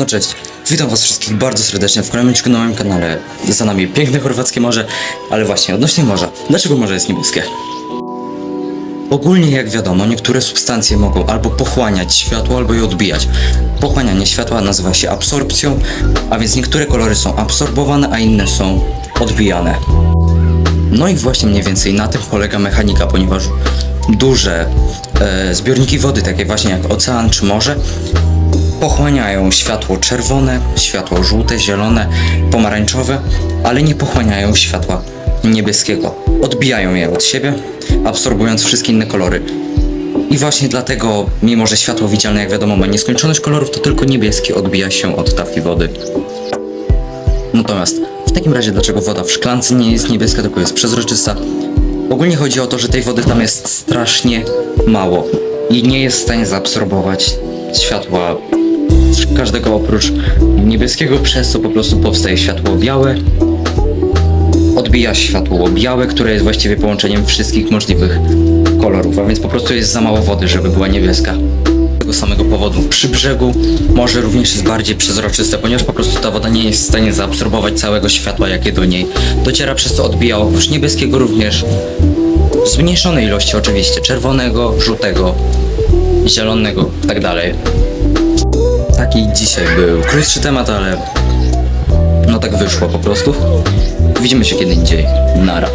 No cześć, witam was wszystkich bardzo serdecznie w kolejnym odcinku na moim kanale. Za nami piękne chorwackie morze, ale właśnie odnośnie morza. Dlaczego morze jest niebieskie? Ogólnie jak wiadomo, niektóre substancje mogą albo pochłaniać światło, albo je odbijać. Pochłanianie światła nazywa się absorpcją, a więc niektóre kolory są absorbowane, a inne są odbijane. No i właśnie mniej więcej na tym polega mechanika, ponieważ duże e, zbiorniki wody, takie właśnie jak ocean czy morze, pochłaniają światło czerwone, światło żółte, zielone, pomarańczowe, ale nie pochłaniają światła niebieskiego. Odbijają je od siebie, absorbując wszystkie inne kolory. I właśnie dlatego, mimo że światło widzialne, jak wiadomo, ma nieskończoność kolorów, to tylko niebieski odbija się od tafli wody. Natomiast w takim razie, dlaczego woda w szklance nie jest niebieska, tylko jest przezroczysta? Ogólnie chodzi o to, że tej wody tam jest strasznie mało i nie jest w stanie zaabsorbować światła każdego oprócz niebieskiego, przez co po prostu powstaje światło białe. Odbija światło białe, które jest właściwie połączeniem wszystkich możliwych kolorów, a więc po prostu jest za mało wody, żeby była niebieska. Z tego samego powodu przy brzegu morze również jest bardziej przezroczyste, ponieważ po prostu ta woda nie jest w stanie zaabsorbować całego światła, jakie do niej dociera, przez co odbija oprócz niebieskiego również zmniejszonej ilości oczywiście, czerwonego, żółtego, zielonego i tak. Taki dzisiaj był krótszy temat, ale no tak wyszło po prostu. Widzimy się kiedy indziej. Nara.